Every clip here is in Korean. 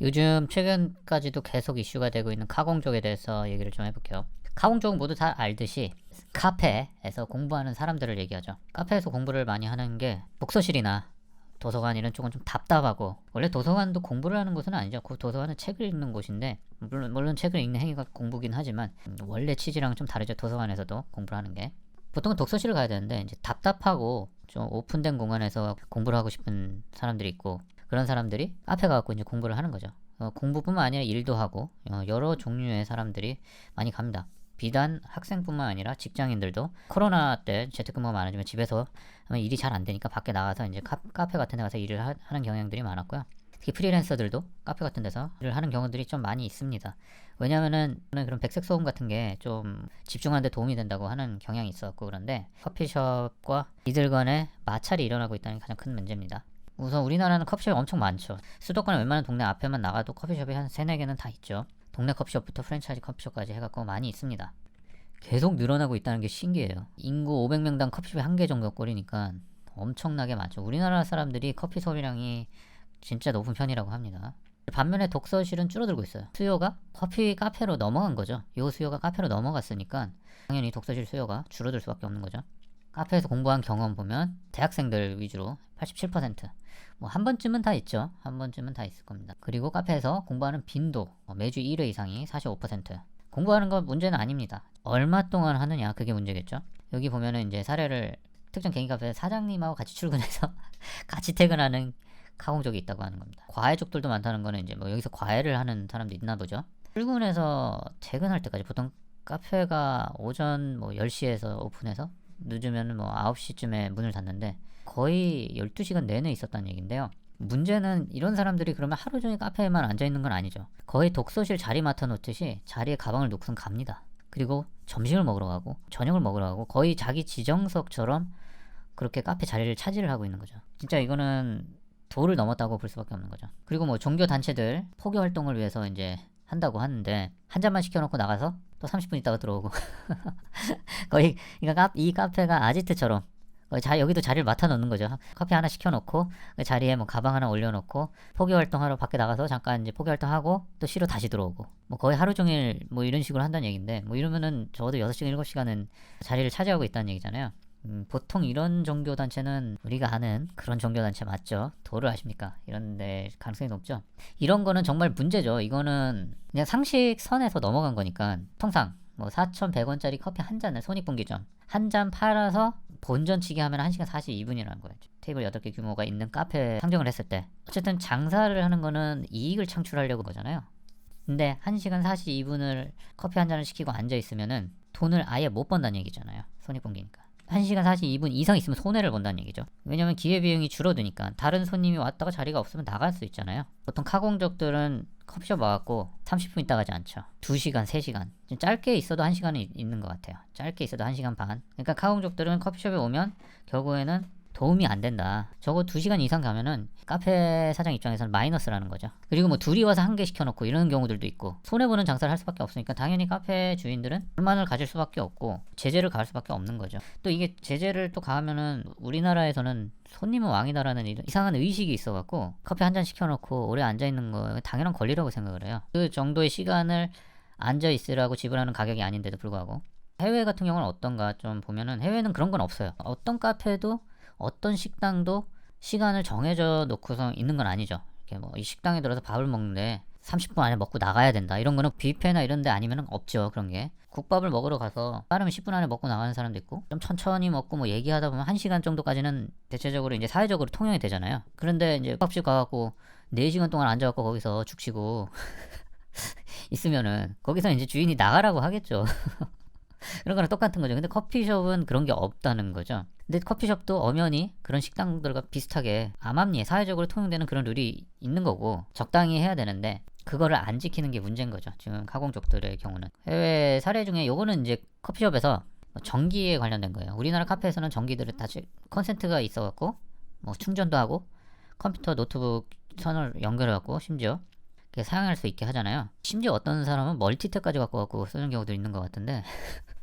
요즘 최근까지도 계속 이슈가 되고 있는 카공족에 대해서 얘기를 좀 해볼게요. 카공족은 모두 다 알듯이 카페에서 공부하는 사람들을 얘기하죠. 카페에서 공부를 많이 하는 게 독서실이나 도서관 이런 쪽은 좀 답답하고 원래 도서관도 공부를 하는 곳은 아니죠. 그 도서관은 책을 읽는 곳인데 물론, 물론 책을 읽는 행위가 공부긴 하지만 음, 원래 취지랑은 좀 다르죠. 도서관에서도 공부를 하는 게 보통은 독서실을 가야 되는데 이제 답답하고 좀 오픈된 공간에서 공부를 하고 싶은 사람들이 있고 그런 사람들이 카페 가갖고 이제 공부를 하는 거죠. 어, 공부뿐만 아니라 일도 하고 어, 여러 종류의 사람들이 많이 갑니다. 비단 학생뿐만 아니라 직장인들도 코로나 때 재택근무가 많아지면 집에서 일이 잘 안 되니까 밖에 나가서 이제 카, 카페 같은 데 가서 일을 하, 는 경향들이 많았고요. 특히 프리랜서들도 카페 같은 데서 일을 하는 경우들이 좀 많이 있습니다. 왜냐면은 그런 백색 소음 같은 게 좀 집중하는 데 도움이 된다고 하는 경향이 있었고 그런데 커피숍과 이들 간의 마찰이 일어나고 있다는 게 가장 큰 문제입니다. 우선 우리나라는 커피숍이 엄청 많죠. 수도권에 웬만한 동네 앞에만 나가도 커피숍이 한 세네 개는 다 있죠. 동네 커피숍부터 프랜차이즈 커피숍까지 해갖고 많이 있습니다. 계속 늘어나고 있다는 게 신기해요. 인구 500명당 커피숍이 한 개 정도 꼴이니까 엄청나게 많죠. 우리나라 사람들이 커피 소비량이 진짜 높은 편이라고 합니다. 반면에 독서실은 줄어들고 있어요. 수요가 커피 카페로 넘어간 거죠. 요 수요가 카페로 넘어갔으니까 당연히 독서실 수요가 줄어들 수밖에 없는 거죠. 카페에서 공부한 경험 보면 대학생들 위주로 87%. 뭐 한 번쯤은 다 있죠. 한 번쯤은 다 있을 겁니다. 그리고 카페에서 공부하는 빈도 어, 매주 1회 이상이 45%. 공부하는 건 문제는 아닙니다. 얼마 동안 하느냐 그게 문제겠죠. 여기 보면은 이제 사례를 특정 개인 카페 사장님하고 같이 출근해서 같이 퇴근하는 카공족이 있다고 하는 겁니다. 과외족들도 많다는 거는 이제 뭐 여기서 과외를 하는 사람도 있나 보죠. 출근해서 퇴근할 때까지 보통 카페가 오전 뭐 10시에서 오픈해서 늦으면 뭐 9시쯤에 문을 닫는데 거의 12시간 내내 있었다는 얘긴데요. 문제는 이런 사람들이 그러면 하루 종일 카페에만 앉아 있는 건 아니죠. 거의 독서실 자리 맡아 놓듯이 자리에 가방을 놓고선 갑니다. 그리고 점심을 먹으러 가고 저녁을 먹으러 가고 거의 자기 지정석처럼 그렇게 카페 자리를 차지를 하고 있는 거죠. 진짜 이거는 도를 넘었다고 볼 수밖에 없는 거죠. 그리고 뭐 종교 단체들 포교 활동을 위해서 이제 한다고 하는데 한 잔만 시켜놓고 나가서 또 30분 있다가 들어오고 거의 그러니까 이 카페가 아지트처럼 거의 자 여기도 자리를 맡아 놓는 거죠. 커피 하나 시켜놓고 그 자리에 뭐 가방 하나 올려놓고 포교 활동하러 밖에 나가서 잠깐 이제 포교 활동하고 또 쉬러 다시 들어오고 뭐 거의 하루 종일 뭐 이런 식으로 한다는 얘기인데 뭐 이러면은 적어도 6시간 7시간은 자리를 차지하고 있다는 얘기잖아요. 음, 보통 이런 종교 단체는 우리가 아는 그런 종교 단체 맞죠? 도를 아십니까? 이런 데 가능성이 높죠. 이런 거는 정말 문제죠. 이거는 그냥 상식 선에서 넘어간 거니까 통상 뭐 4,100원짜리 커피 한 잔을 손익분기점 한 잔 팔아서 본전치기 하면 1시간 42분이라는 거예요. 테이블 8개 규모가 있는 카페 상정을 했을 때 어쨌든 장사를 하는 거는 이익을 창출하려고 거잖아요. 근데 1시간 42분을 커피 한 잔을 시키고 앉아 있으면은 돈을 아예 못 번다는 얘기잖아요. 손익분기니까. 1시간 42분 이상 있으면 손해를 본다는 얘기죠. 왜냐면 기회비용이 줄어드니까 다른 손님이 왔다가 자리가 없으면 나갈 수 있잖아요. 보통 카공족들은 커피숍 와갖고 30분 있다 가지 않죠. 2시간, 3시간. 좀 짧게 있어도 1시간은 있는 것 같아요. 짧게 있어도 1시간 반. 그러니까 카공족들은 커피숍에 오면 결국에는 도움이 안 된다. 저거 2시간 이상 가면은 카페 사장 입장에서는 마이너스라는 거죠. 그리고 뭐 둘이 와서 한 개 시켜놓고 이런 경우들도 있고 손해보는 장사를 할 수밖에 없으니까 당연히 카페 주인들은 불만을 가질 수밖에 없고 제재를 가할 수밖에 없는 거죠. 또 이게 제재를 또 가하면은 우리나라에서는 손님은 왕이다라는 이상한 의식이 있어갖고 커피 한 잔 시켜놓고 오래 앉아있는 거 당연한 권리라고 생각을 해요. 그 정도의 시간을 앉아 있으라고 지불하는 가격이 아닌데도 불구하고 해외 같은 경우는 어떤가 좀 보면은 해외는 그런 건 없어요. 어떤 카페도 어떤 식당도 시간을 정해져 놓고서 있는 건 아니죠. 이렇게 뭐 이 식당에 들어서 밥을 먹는데 30분 안에 먹고 나가야 된다. 이런 거는 뷔페나 이런 데 아니면 없죠. 그런 게. 국밥을 먹으러 가서 빠르면 10분 안에 먹고 나가는 사람도 있고 좀 천천히 먹고 뭐 얘기하다 보면 1시간 정도까지는 대체적으로 이제 사회적으로 통용이 되잖아요. 그런데 이제 국밥집 가갖고 4시간 동안 앉아갖고 거기서 죽치고 있으면은 거기서 이제 주인이 나가라고 하겠죠. 그런 거랑 똑같은 거죠. 근데 커피숍은 그런 게 없다는 거죠. 근데 커피숍도 엄연히 그런 식당들과 비슷하게 암암리에 사회적으로 통용되는 그런 룰이 있는 거고 적당히 해야 되는데 그거를 안 지키는 게 문제인 거죠. 지금 가공족들의 경우는 해외 사례 중에 요거는 이제 커피숍에서 전기에 관련된 거예요. 우리나라 카페에서는 전기들을 다 컨센트가 있어갖고 뭐 충전도 하고 컴퓨터 노트북 선을 연결해갖고 심지어 사용할 수 있게 하잖아요. 심지어 어떤 사람은 멀티탭까지 갖고 갖고 쓰는 경우도 있는 것 같은데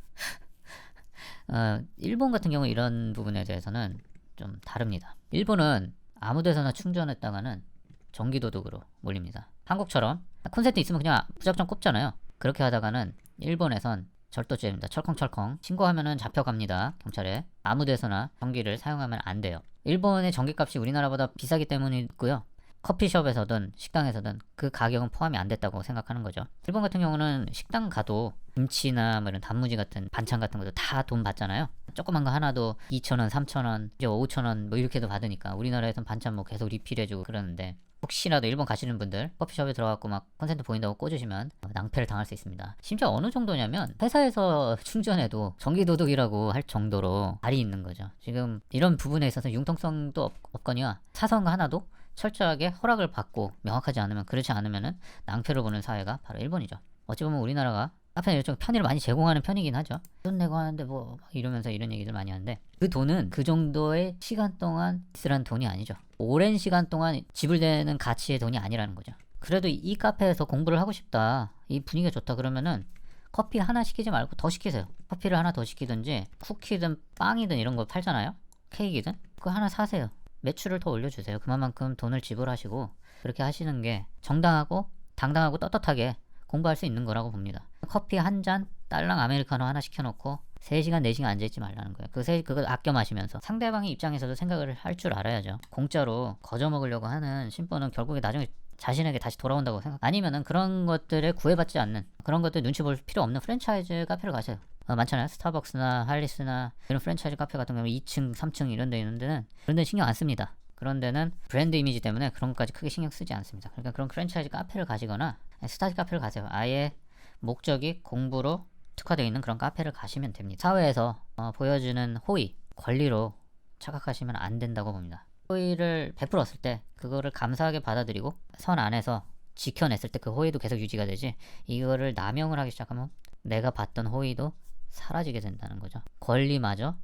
어, 일본 같은 경우 이런 부분에 대해서는 좀 다릅니다. 일본은 아무 데서나 충전했다가는 전기도둑으로 몰립니다. 한국처럼 콘센트 있으면 그냥 무작정 꼽잖아요. 그렇게 하다가는 일본에선 절도죄입니다. 철컹철컹 신고하면은 잡혀갑니다. 경찰에 아무 데서나 전기를 사용하면 안 돼요. 일본의 전기값이 우리나라보다 비싸기 때문이고요. 커피숍에서든 식당에서든 그 가격은 포함이 안 됐다고 생각하는 거죠. 일본 같은 경우는 식당 가도 김치나 뭐 이런 단무지 같은 반찬 같은 것도 다 돈 받잖아요. 조그만 거 하나도 2,000원, 3,000원, 이제 5,000원 뭐 이렇게도 받으니까 우리나라에선 반찬 뭐 계속 리필해주고 그러는데 혹시라도 일본 가시는 분들 커피숍에 들어가고 막 콘센트 보인다고 꽂으시면 낭패를 당할 수 있습니다. 심지어 어느 정도냐면 회사에서 충전해도 전기도둑이라고 할 정도로 발이 있는 거죠. 지금 이런 부분에 있어서 융통성도 없, 없거니와 사소한 거 하나도 철저하게 허락을 받고 명확하지 않으면 그렇지 않으면은 낭패를 보는 사회가 바로 일본이죠. 어찌 보면 우리나라가 카페 일종 편의를 많이 제공하는 편이긴 하죠. 돈 내고 하는데 뭐 이러면서 이런 얘기들 많이 하는데 그 돈은 그 정도의 시간 동안 쓰란 돈이 아니죠. 오랜 시간 동안 지불되는 가치의 돈이 아니라는 거죠. 그래도 이 카페에서 공부를 하고 싶다. 이 분위기가 좋다 그러면은 커피 하나 시키지 말고 더 시키세요. 커피를 하나 더 시키든지 쿠키든 빵이든 이런 거 팔잖아요. 케이크든 그거 하나 사세요. 매출을 더 올려주세요. 그만큼 돈을 지불하시고 그렇게 하시는 게 정당하고 당당하고 떳떳하게 공부할 수 있는 거라고 봅니다. 커피 한 잔 딸랑 아메리카노 하나 시켜놓고 3시간 4시간 앉아있지 말라는 거예요. 그 세, 그거 아껴 마시면서 상대방의 입장에서도 생각을 할 줄 알아야죠. 공짜로 거저 먹으려고 하는 심보는 결국에 나중에 자신에게 다시 돌아온다고 생각 아니면은 그런 것들에 구애받지 않는 그런 것들 눈치 볼 필요 없는 프랜차이즈 카페를 가세요. 어, 많잖아요. 스타벅스나 할리스나 이런 프랜차이즈 카페 같은 경우는 2층, 3층 이런 데 있는 데는 그런 데 신경 안 씁니다. 그런 데는 브랜드 이미지 때문에 그런 것까지 크게 신경 쓰지 않습니다. 그러니까 그런 프랜차이즈 카페를 가시거나 스타디 카페를 가세요. 아예 목적이 공부로 특화되어 있는 그런 카페를 가시면 됩니다. 사회에서 어, 보여주는 호의, 권리로 착각하시면 안 된다고 봅니다. 호의를 베풀었을 때 그거를 감사하게 받아들이고 선 안에서 지켜냈을 때 그 호의도 계속 유지가 되지 이거를 남용을 하기 시작하면 내가 받던 호의도 사라지게 된다는 거죠. 권리마저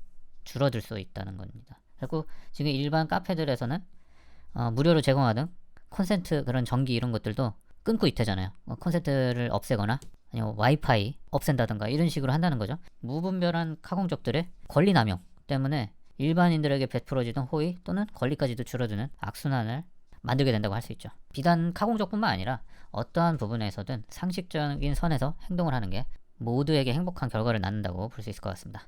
줄어들 수 있다는 겁니다. 그리고 지금 일반 카페들에서는 어, 무료로 제공하던 콘센트 그런 전기 이런 것들도 끊고 있대잖아요. 뭐 콘센트를 없애거나 아니면 와이파이 없앤다든가 이런 식으로 한다는 거죠. 무분별한 카공족들의 권리 남용 때문에 일반인들에게 베풀어지던 호의 또는 권리까지도 줄어드는 악순환을 만들게 된다고 할 수 있죠. 비단 카공족뿐만 아니라 어떠한 부분에서든 상식적인 선에서 행동을 하는 게 모두에게 행복한 결과를 낳는다고 볼 수 있을 것 같습니다.